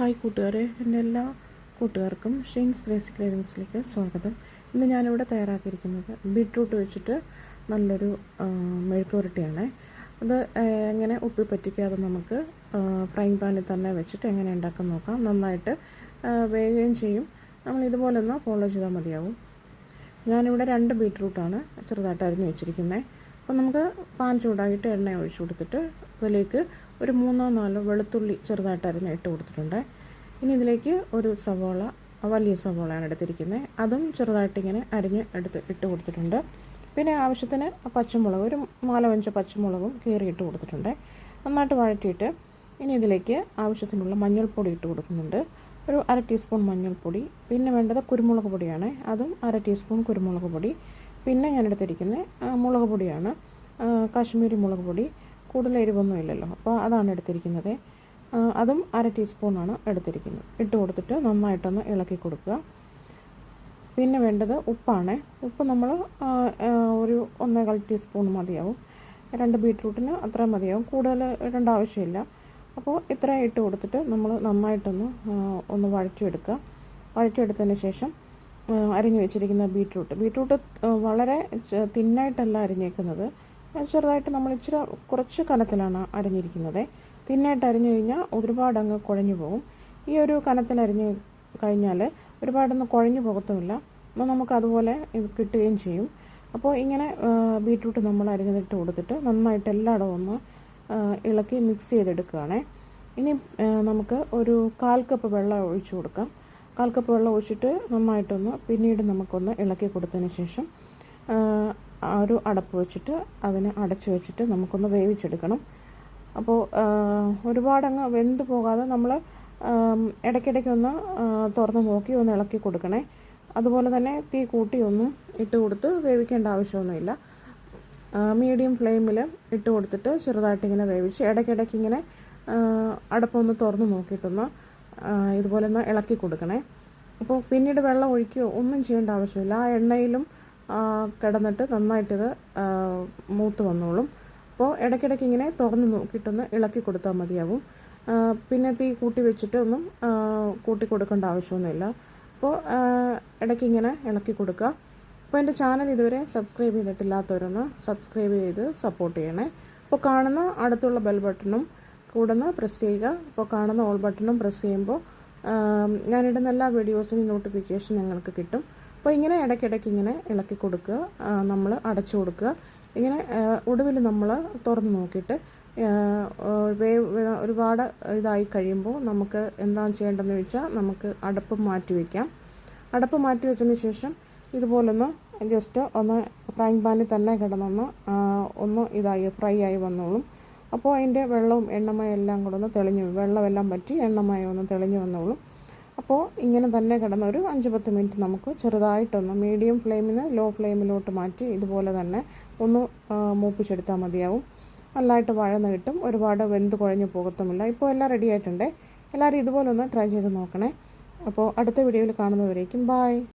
Hi കൂട്ടുകാരെ. എന്റെ എല്ലാ കൂട്ടുകാർക്കും ഷെയിൻസ് ക്രേസി ക്രേവിങ്സിലേക്ക് സ്വാഗതം. ഇന്ന് ഞാനിവിടെ തയ്യാറാക്കിയിരിക്കുന്നത് ബീട്രൂട്ട് വെച്ചിട്ട് നല്ലൊരു മെഴുക്കുരട്ടിയാണ് അത് എങ്ങനെ ഉപ്പി പറ്റിക്കാതെ നമുക്ക് ഫ്രൈങ് പാനിൽ തന്നെ വെച്ചിട്ട് എങ്ങനെ ഉണ്ടാക്കാൻ നോക്കാം. നന്നായിട്ട് വേകുകയും ചെയ്യും. നമ്മൾ ഇതുപോലെ ഒന്ന് ഫോളോ ചെയ്താൽ മതിയാവും. ഞാനിവിടെ രണ്ട് ബീട്രൂട്ടാണ് ചെറുതായിട്ട് അരിഞ്ഞ് വെച്ചിരിക്കുന്നത്. അപ്പോൾ നമുക്ക് പാൻ ചൂടായിട്ട് എണ്ണ ഒഴിച്ചു കൊടുത്തിട്ട് അതിലേക്ക് ഒരു മൂന്നോ നാലോ വെളുത്തുള്ളി ചെറുതായിട്ട് അരിഞ്ഞ് ഇട്ട് കൊടുത്തിട്ടുണ്ട്. ഇനി ഇതിലേക്ക് ഒരു സവോള വലിയ സവോളയാണ് എടുത്തിരിക്കുന്നത്. അതും ചെറുതായിട്ട് ഇങ്ങനെ അരിഞ്ഞ് എടുത്ത് ഇട്ട് കൊടുത്തിട്ടുണ്ട്. പിന്നെ ആവശ്യത്തിന് പച്ചമുളക് ഒരു നാലോ അഞ്ചോ പച്ചമുളകും കീറി ഇട്ട് കൊടുത്തിട്ടുണ്ട്. നന്നായിട്ട് വഴറ്റിയിട്ട് ഇനി ഇതിലേക്ക് ആവശ്യത്തിനുള്ള മഞ്ഞൾപ്പൊടി ഇട്ട് കൊടുക്കുന്നുണ്ട്. ഒരു അര ടീസ്പൂൺ മഞ്ഞൾപ്പൊടി പിന്നെ വേണ്ടത് കുരുമുളക് പൊടിയാണ്. അതും അര ടീസ്പൂൺ കുരുമുളക് പൊടി. പിന്നെ ഞാൻ എടുത്തിരിക്കുന്നത് മുളക് പൊടിയാണ്. കാശ്മീരി മുളക് പൊടി. കൂടുതൽ എരിവൊന്നും ഇല്ലല്ലോ. അപ്പോൾ അതാണ് എടുത്തിരിക്കുന്നത്. അതും അര ടീസ്പൂണാണ് എടുത്തിരിക്കുന്നത്. ഇട്ട് കൊടുത്തിട്ട് നന്നായിട്ടൊന്ന് ഇളക്കി കൊടുക്കുക. പിന്നെ വേണ്ടത് ഉപ്പാണ്. ഉപ്പ് നമ്മൾ ഒരു ഒന്നേകാൽ ടീസ്പൂൺ മതിയാവും. രണ്ട് ബീട്രൂട്ടിന് അത്ര മതിയാവും. കൂടുതൽ ഇടേണ്ട ആവശ്യമില്ല. അപ്പോൾ ഇത്ര ഇട്ട് കൊടുത്തിട്ട് നമ്മൾ നന്നായിട്ടൊന്ന് ഒന്ന് വഴറ്റിയെടുക്കുക. വഴറ്റിയെടുത്തതിന് ശേഷം അരിഞ്ഞു വെച്ചിരിക്കുന്ന ബീട്രൂട്ട്. ബീട്രൂട്ട് വളരെ തിന്നായിട്ടല്ല അരിഞ്ഞേക്കുന്നത്. ചെറുതായിട്ട് നമ്മൾ ഇച്ചിരി കുറച്ച് കനത്തിലാണ് അരിഞ്ഞിരിക്കുന്നത്. തിന്നായിട്ട് അരിഞ്ഞു കഴിഞ്ഞാൽ ഒരുപാട് അങ്ങ് കുഴഞ്ഞു പോകും. ഈ ഒരു കനത്തിൽ അരിഞ്ഞു കഴിഞ്ഞാൽ ഒരുപാടൊന്നും കുഴഞ്ഞു പോകത്തുമില്ല. അപ്പോൾ നമുക്ക് അതുപോലെ ഇത് കിട്ടുകയും ചെയ്യും. അപ്പോൾ ഇങ്ങനെ ബീട്രൂട്ട് നമ്മൾ അരിഞ്ഞിട്ട് കൊടുത്തിട്ട് നന്നായിട്ട് എല്ലായിടവും ഒന്ന് ഇളക്കി മിക്സ് ചെയ്തെടുക്കുകയാണേ. ഇനി നമുക്ക് ഒരു കാൽ കപ്പ് വെള്ളം ഒഴിച്ചു കൊടുക്കാം. കാൽ കപ്പ് വെള്ളം ഒഴിച്ചിട്ട് നന്നായിട്ടൊന്ന് പിന്നീട് നമുക്കൊന്ന് ഇളക്കി കൊടുത്തതിന് ശേഷം ഒരു അടപ്പ് വെച്ചിട്ട് അതിനെ അടച്ചു വെച്ചിട്ട് നമുക്കൊന്ന് വേവിച്ചെടുക്കണം. അപ്പോൾ ഒരുപാടങ്ങ് വെന്ത് പോകാതെ നമ്മൾ ഇടയ്ക്കിടയ്ക്ക് ഒന്ന് തുറന്ന് നോക്കി ഒന്ന് ഇളക്കി കൊടുക്കണേ. അതുപോലെ തന്നെ തീ കൂട്ടി ഒന്ന് ഇട്ട് കൊടുത്ത് വേവിക്കേണ്ട ആവശ്യമൊന്നുമില്ല. മീഡിയം ഫ്ലെയിമിൽ ഇട്ട് കൊടുത്തിട്ട് ചെറുതായിട്ട് ഇങ്ങനെ വേവിച്ച് ഇടയ്ക്കിടയ്ക്ക് ഇങ്ങനെ അടപ്പൊന്ന് തുറന്ന് നോക്കിയിട്ടൊന്ന് ഇതുപോലെ ഒന്ന് ഇളക്കി കൊടുക്കണേ. അപ്പോൾ പിന്നീട് വെള്ളം ഒഴിക്കുകയോ ഒന്നും ചെയ്യേണ്ട ആവശ്യമില്ല. ആ എണ്ണയിലും കിടന്നിട്ട് നന്നായിട്ടിത് മൂത്ത് വന്നോളും. അപ്പോൾ ഇടയ്ക്കിടയ്ക്ക് ഇങ്ങനെ തുറന്ന് നോക്കിയിട്ടൊന്ന് ഇളക്കി കൊടുത്താൽ മതിയാവും. പിന്നെ തീ കൂട്ടി വെച്ചിട്ട് ഒന്നും കൂട്ടി കൊടുക്കേണ്ട ആവശ്യമൊന്നുമില്ല. അപ്പോൾ ഇടയ്ക്ക് ഇങ്ങനെ ഇളക്കി കൊടുക്കുക. അപ്പോൾ എന്റെ ചാനൽ ഇതുവരെ സബ്സ്ക്രൈബ് ചെയ്തിട്ടില്ലാത്തവരൊന്ന് സബ്സ്ക്രൈബ് ചെയ്ത് സപ്പോർട്ട് ചെയ്യണേ. അപ്പോൾ കാണുന്ന അടുത്തുള്ള ബെൽ ബട്ടണും കൂടെ ഒന്ന് പ്രസ് ചെയ്യുക. അപ്പോൾ കാണുന്ന ഓൾ ബട്ടണും പ്രസ് ചെയ്യുമ്പോൾ ഞാനിടുന്ന എല്ലാ വീഡിയോസിനും നോട്ടിഫിക്കേഷൻ നിങ്ങൾക്ക് കിട്ടും. അപ്പോൾ ഇങ്ങനെ ഇടയ്ക്കിടയ്ക്ക് ഇങ്ങനെ ഇളക്കി കൊടുക്കുക. നമ്മൾ അടച്ചു കൊടുക്കുക. ഇങ്ങനെ ഒടുവിൽ നമ്മൾ തുറന്ന് നോക്കിയിട്ട് വേവ് ഒരുപാട് ഇതായി കഴിയുമ്പോൾ നമുക്ക് എന്താണ് ചെയ്യേണ്ടതെന്ന് വെച്ചാൽ നമുക്ക് അടപ്പ് മാറ്റി വയ്ക്കാം അടപ്പ് മാറ്റി വെച്ചതിന് ശേഷം ഇതുപോലൊന്ന് ജസ്റ്റ് ഒന്ന് ഫ്രൈ പാനിൽ തന്നെ കിടന്നൊന്ന് ഒന്ന് ഇതായി ഫ്രൈ ആയി വന്നോളും. അപ്പോൾ അതിന്റെ വെള്ളവും എണ്ണമയം എല്ലാം കൂടെ ഒന്ന് തെളിഞ്ഞു വെള്ളമെല്ലാം പറ്റി എണ്ണമയം ഒന്ന് തെളിഞ്ഞു വന്നോളും. അപ്പോൾ ഇങ്ങനെ തന്നെ കിടന്നൊരു അഞ്ച് പത്ത് മിനിറ്റ് നമുക്ക് ചെറുതായിട്ടൊന്ന് മീഡിയം ഫ്ലെയിമിൽ നിന്ന് ലോ ഫ്ലെയിമിലോട്ട് മാറ്റി ഇതുപോലെ തന്നെ ഒന്ന് മൂപ്പിച്ചെടുത്താൽ മതിയാവും. നല്ലതായിട്ട് വഴന്ന് കിട്ടും. ഒരുപാട് വെന്ത് കുഴഞ്ഞു പോകത്തുമില്ല. ഇപ്പോൾ എല്ലാം റെഡി ആയിട്ടുണ്ട്. എല്ലാവരും ഇതുപോലെ ഒന്ന് ട്രൈ ചെയ്ത് നോക്കണേ. അപ്പോൾ അടുത്ത വീഡിയോയിൽ കാണുന്നവരേക്കും ബായ്